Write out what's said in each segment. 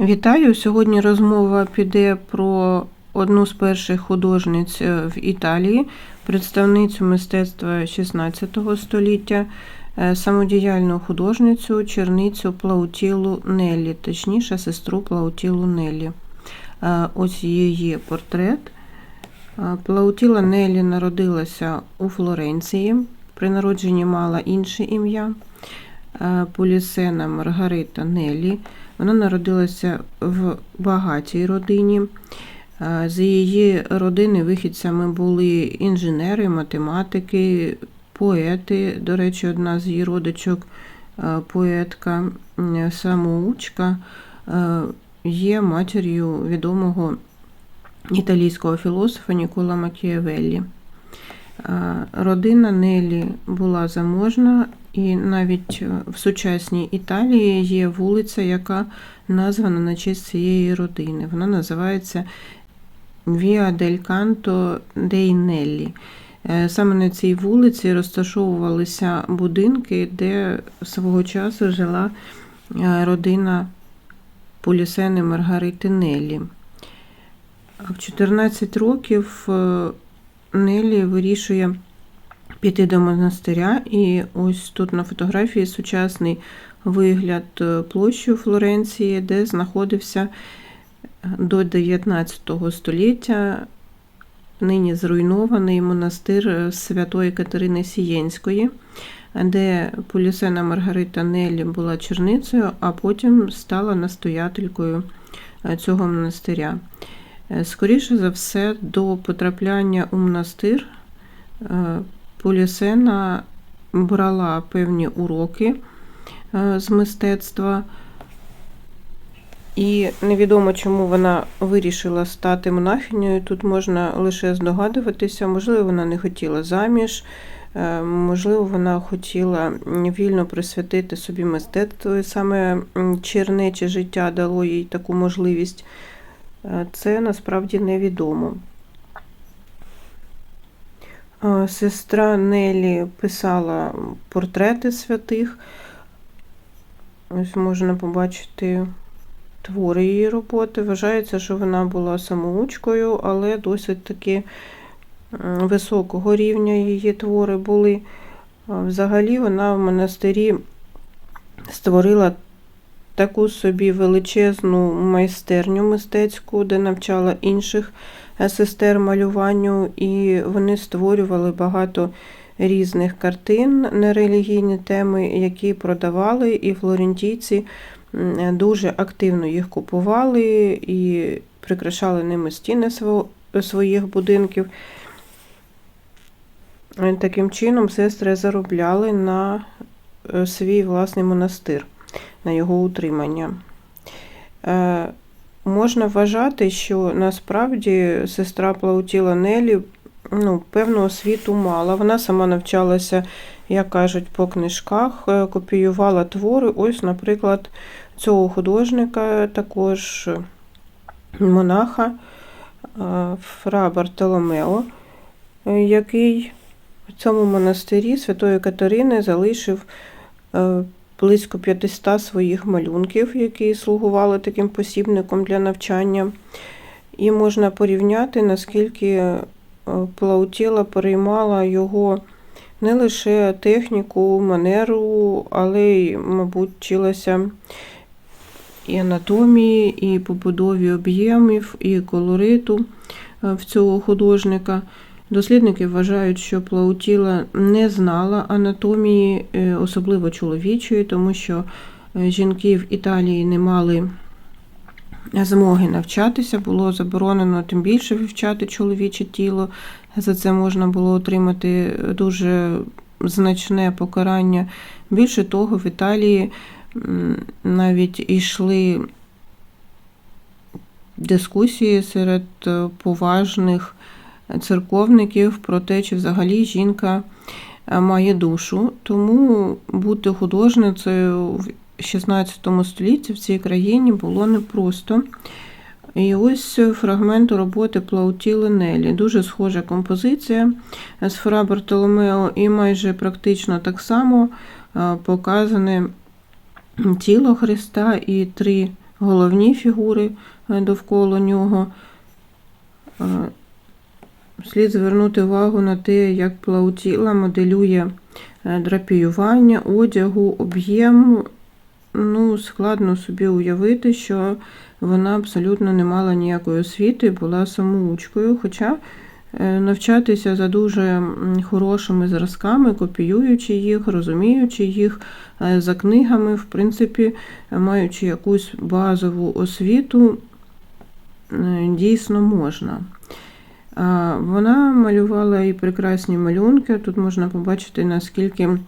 Вітаю! Сьогодні розмова піде про одну з перших художниць е, в Італії, представницю мистецтва 16 століття, е, самодіяльну художницю, черницю Плаутілу Неллі, точніше, сестру Плаутілу Неллі. Е, Ось її портрет. Плаутіла Неллі народилася у Флоренції. При народженні мала інше ім'я Полісена Маргарита Неллі. Вона народилася в багатій родині. Е, З її родини вихідцями були інженери, математики, поети. До речі, одна з її родичок, е, поетка, самоучка, е, є матір'ю відомого італійського філософа Нікола Макіавеллі. Родина Нелі була заможна, і навіть е, в сучасній Італії є вулиця, яка названа на честь цієї родини. Вона називається Віа дель Канто dei Неллі. Саме на цій вулиці розташовувалися будинки, де свого часу жила е, родина Полісени Маргарити Неллі. В 14 років е, Неллі вирішує піти до монастиря, і ось тут на фотографії сучасний вигляд е, площі Флоренції, де знаходився до 19 століття нині зруйнований монастир е, Святої Катерини Сієнської, де Полісена Маргарита Неллі була черницею, а потім стала настоятелькою е, цього монастиря. Е, Скоріше за все, до потрапляння у монастир е, Полісена брала певні уроки е, з мистецтва. І невідомо, чому вона вирішила стати монахинею. Тут можна лише здогадуватися. Можливо, вона не хотіла заміж, е, можливо, вона хотіла вільно присвятити собі мистецтво. І саме чернече життя дало їй таку можливість. Е, Це насправді невідомо. Сестра Нелі писала портрети святих. Ось можна побачити твори її роботи. Вважається, що вона була самоучкою, але досить таки високого рівня її твори були. Взагалі вона в монастирі створила таку собі величезну майстерню мистецьку, де навчала інших сестер малюванню, і вони створювали багато різних картин на релігійні теми, які продавали, і флорентійці дуже активно їх купували і прикрашали ними стіни своїх будинків. Е, Таким чином сестри заробляли на е, свій власний монастир, на його утримання. Можна вважати, що насправді сестра Плаутіла Нелі ну, певну освіту мала. Вона сама навчалася, як кажуть, по книжках, е, копіювала твори. Ось, наприклад, цього художника, також монаха е, Фра Бартоломео, який в цьому монастирі Святої Катерини залишив е, близько 500 своїх малюнків, які слугували таким посібником для навчання. І можна порівняти, наскільки е, Плаутіла переймала його не лише техніку, манеру, але й, мабуть, вчилася і анатомії, і побудові об'ємів, і колориту е, в цього художника. Дослідники вважають, що Плаутіла не знала анатомії, е, особливо чоловічої, тому що е, жінки в Італії не мали змоги навчатися, було заборонено тим більше вивчати чоловіче тіло. За це можна було отримати дуже значне покарання. Більше того, в Італії навіть йшли дискусії серед е, поважних церковників про те, чи взагалі жінка е, має душу. Тому бути художницею в 16 столітті в цій країні було непросто. І ось фрагмент роботи Плаутіли Нелі. Дуже схожа композиція з Фра Бартоломео, і майже практично так само е, показане тіло Христа і три головні фігури е, довкола нього. Слід звернути увагу на те, як Плаутіла моделює е, драпіювання, одягу, об'єм. Ну, складно собі уявити, що вона абсолютно не мала ніякої освіти, була самоучкою. Хоча е, навчатися за дуже хорошими зразками, копіюючи їх, розуміючи їх е, за книгами, в принципі, маючи якусь базову освіту, дійсно можна. Вона малювала і прекрасні малюнки. Тут можна побачити, наскільки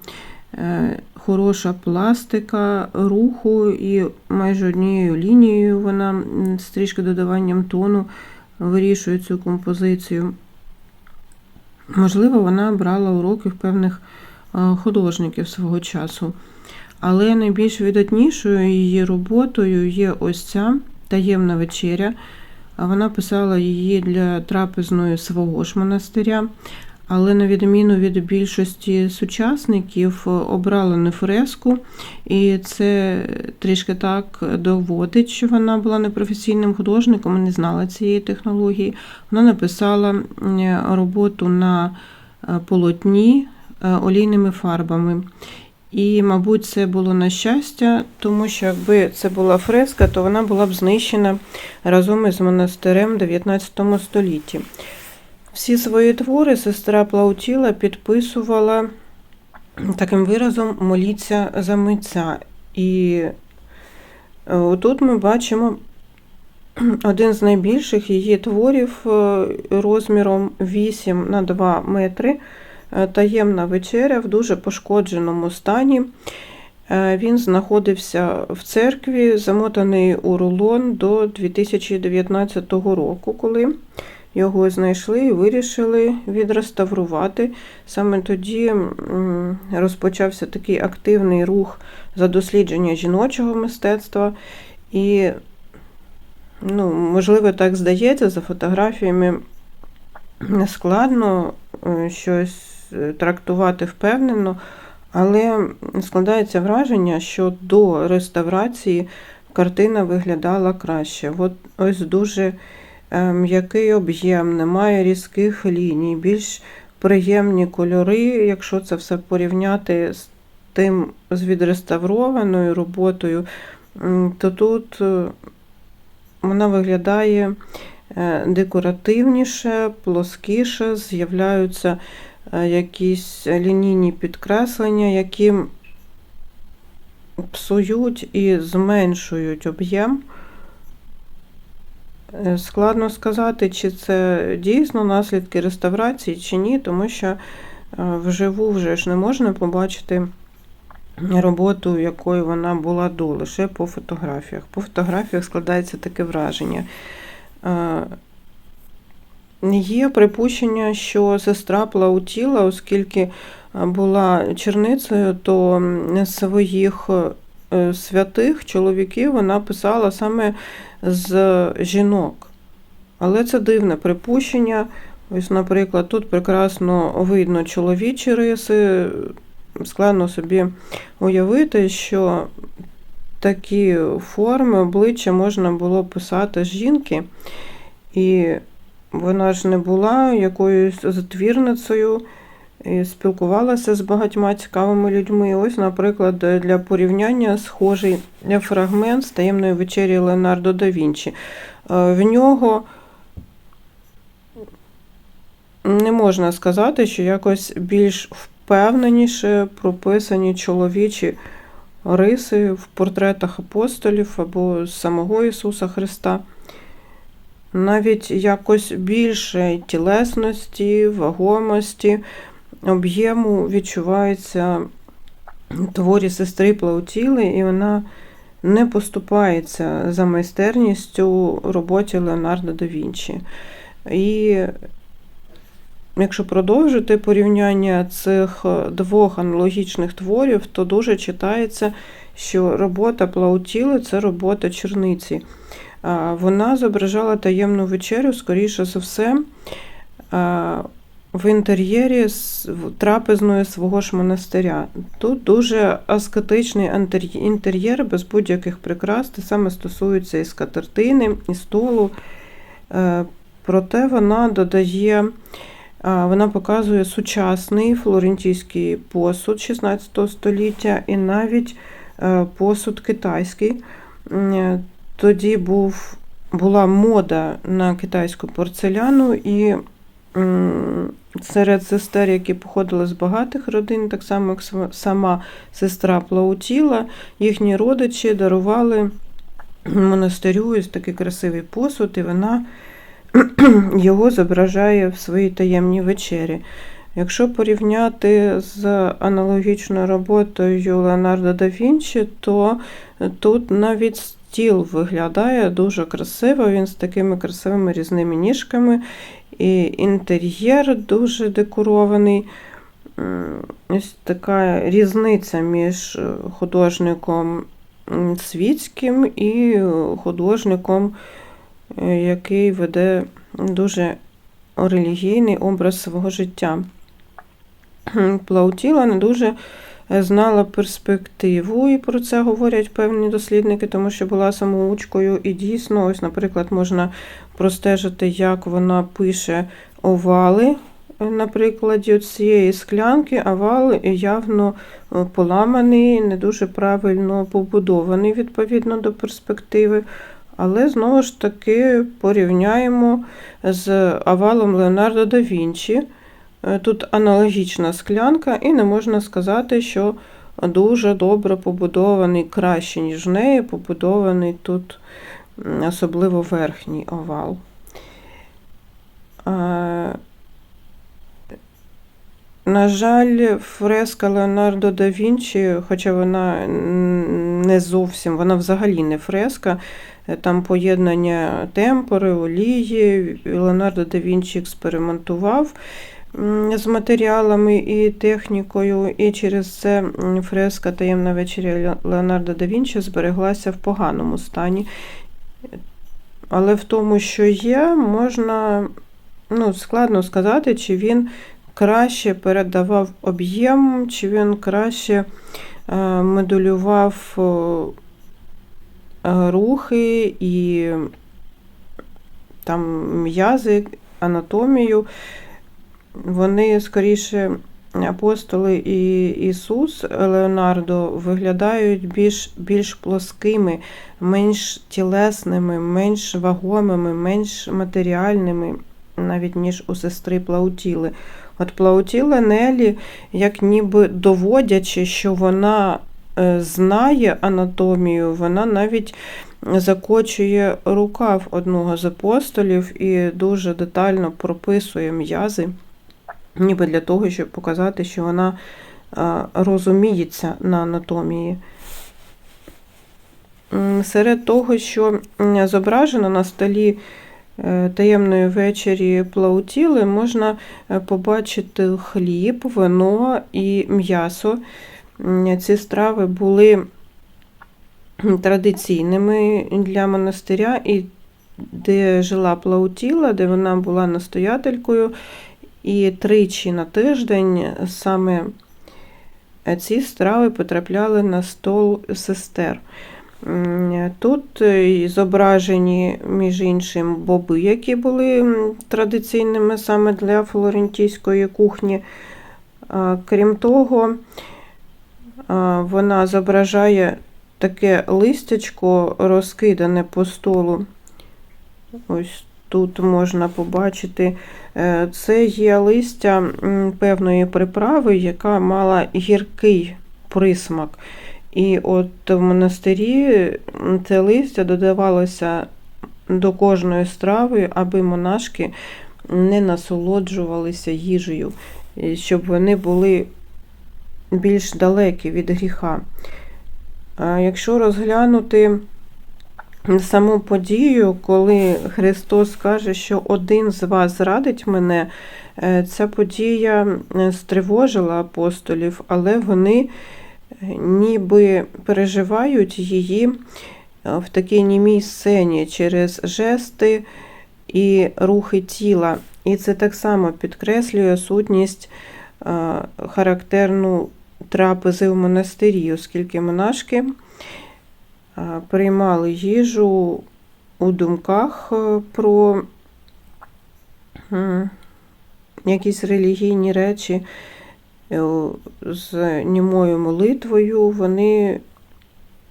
е, хороша пластика руху, і майже однією лінією вона трішки додаванням тону вирішує цю композицію. Можливо, вона брала уроки в певних художників свого часу. Але найбільш видатнішою її роботою є ось ця таємна вечеря. Вона писала її для трапезної свого ж монастиря, але на відміну від більшості сучасників обрала не фреску, і це трішки так доводить, що вона була непрофесійним художником і не знала цієї технології. Вона написала роботу на е, полотні е, олійними фарбами. І, мабуть, це було на щастя, тому що якби це була фреска, то вона була б знищена разом із монастирем в 19 столітті. Всі свої твори сестра Плаутіла підписувала таким виразом моліться за митця. І е, тут ми бачимо один з найбільших її творів е, розміром 8 на 2 метри. Е, Таємна вечеря в дуже пошкодженому стані. Е, Він знаходився в церкві, замотаний у рулон до 2019 року, коли його знайшли і вирішили відреставрувати. Саме тоді розпочався такий активний рух за дослідження жіночого мистецтва. І, ну, можливо, так здається, за фотографіями складно е, щось трактувати впевнено, але складається враження, що до реставрації картина виглядала краще. От ось дуже е, м'який об'єм, немає різких ліній, більш приємні кольори, якщо це все порівняти з тим з відреставрованою роботою, то тут е, вона виглядає е, декоративніше, плоскіше, з'являються якісь лінійні підкреслення, які псують і зменшують об'єм. Е, Складно сказати, чи це дійсно наслідки реставрації, чи ні, тому що е, вживу вже ж не можна побачити роботу, якою вона була до, лише по фотографіях. По фотографіях складається таке враження. Є припущення, що сестра Плаутіла, оскільки е, була черницею, то своїх е, святих чоловіків вона писала саме з жінок. Але це дивне припущення. Ось, наприклад, тут прекрасно видно чоловічі риси. Складно собі уявити, що такі форми обличчя можна було писати жінки. І вона ж не була якоюсь затвірницею, і спілкувалася з багатьма цікавими людьми. Ось, наприклад, для порівняння схожий фрагмент з таємної вечері Леонардо да Вінчі. Е, В нього не можна сказати, що якось більш впевненіше прописані чоловічі риси в портретах апостолів або самого Ісуса Христа. Навіть якось більше тілесності, вагомості, об'єму відчувається творі сестри Плаутіли, і вона не поступається за майстерністю роботі Леонардо да Вінчі. І якщо продовжити порівняння цих двох аналогічних творів, то дуже читається, що робота Плаутіли це робота черниці. Вона зображала таємну вечерю, скоріше за все. в інтер'єрі трапезної свого ж монастиря. Тут дуже аскетичний інтер'єр без будь-яких прикрас, те саме стосується і скатертини, і столу. Е, Проте вона додає, вона показує сучасний флорентійський посуд 16 століття і навіть е, посуд китайський. Тоді був, була мода на китайську порцеляну, і серед сестер, які походили з багатих родин, так само як сама сестра Плаутіла, їхні родичі дарували монастирю ось такий красивий посуд, і вона його зображає в своїй таємній вечері. Якщо порівняти з аналогічною роботою Леонардо да Вінчі, то тут навіть стіл виглядає дуже красиво, він з такими красивими різними ніжками, і інтер'єр дуже декорований. Ось така різниця між художником світським і художником, е, який веде дуже релігійний образ свого життя. Плаутіла не дуже знала перспективу, і про це говорять певні дослідники, тому що була самоучкою. І дійсно, ось, наприклад, можна простежити, як вона пише овали. е, На прикладі цієї склянки овал явно е, поламаний, не дуже правильно побудований відповідно до перспективи. Але знову ж таки порівняємо з овалом Леонардо да Вінчі. Е, Тут аналогічна склянка, і не можна сказати, що дуже добре побудований, краще, ніж неї, побудований тут особливо верхній овал. Е, На жаль, фреска Леонардо да Вінчі, хоча вона не зовсім, вона взагалі не фреска, е, там поєднання темпори, олії. Леонардо да Вінчі експериментував з матеріалами і технікою, і через це фреска Таємна вечеря Леонардо да Вінчі збереглася в поганому стані. Але в тому, що є, можна ну, складно сказати, чи він краще передавав об'єм, чи він краще е, моделював е, рухи і там м'язи, анатомію. Вони скоріше апостоли і Ісус Леонардо виглядають більш, більш плоскими, менш тілесними, менш вагомими, менш матеріальними, навіть ніж у сестри Плаутіли. От Плаутіла Нелі, як ніби доводячи, що вона е, знає анатомію, вона навіть закочує рукав одного з апостолів і дуже детально прописує м'язи, ніби для того, щоб показати, що вона е, розуміється на анатомії. Серед того, що зображено на столі е, таємної вечері Плаутіли, можна е, побачити хліб, вино і м'ясо. Ці страви були традиційними для монастиря, і де жила Плаутіла, де вона була настоятелькою, і тричі на тиждень саме ці страви потрапляли на стол сестер. Тут е, зображені, між іншим, боби, які були традиційними саме для флорентійської кухні. Крім того, вона зображає таке листячко розкидане по столу. Ось тут можна побачити. Е, Це є листя певної приправи, яка мала гіркий присмак. І от в монастирі це листя додавалося до кожної страви, аби монашки не насолоджувалися їжею, щоб вони були більш далекі від гріха. Якщо розглянути саму подію, коли Христос каже, що один з вас зрадить мене, е, ця подія е, стривожила апостолів, але вони е, ніби переживають її в такій німій сцені через жести і рухи тіла. І це так само підкреслює сутність характерну трапези в монастирі, оскільки монашки приймали їжу у думках е, про якісь релігійні речі е, з німою молитвою, вони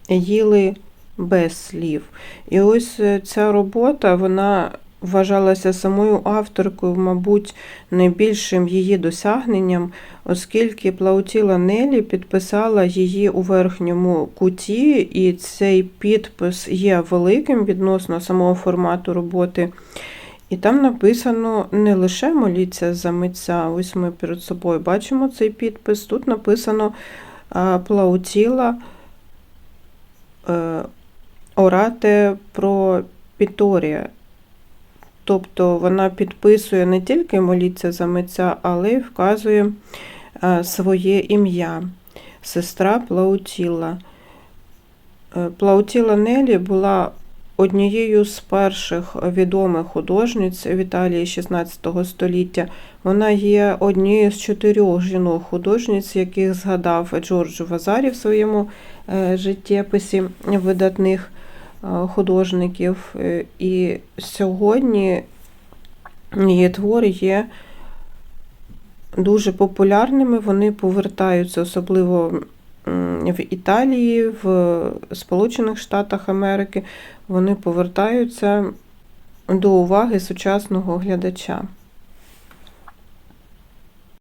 їли без слів. І ось е, ця робота, вона вважалася самою авторкою, мабуть, найбільшим її досягненням, оскільки Плаутіла Нелі підписала її у верхньому куті, і цей підпис є великим відносно самого формату роботи. І там написано не лише моліться за митця, ось ми перед собою бачимо цей підпис. Тут написано Плаутіла е, Орате про Піторія. Тобто вона підписує не тільки моліться за митця, але й вказує е, своє ім'я. Сестра Плаутіла. Е, Плаутіла Нелі була однією з перших відомих художниць в Італії 16 століття. Вона є однією з чотирьох жінок-художниць, яких згадав Джордж Вазарі в своєму е, життєписі видатних художників. Е, І сьогодні її твори є дуже популярними. Вони повертаються, особливо в Італії, в Сполучених Штатах Америки. Вони повертаються до уваги сучасного глядача.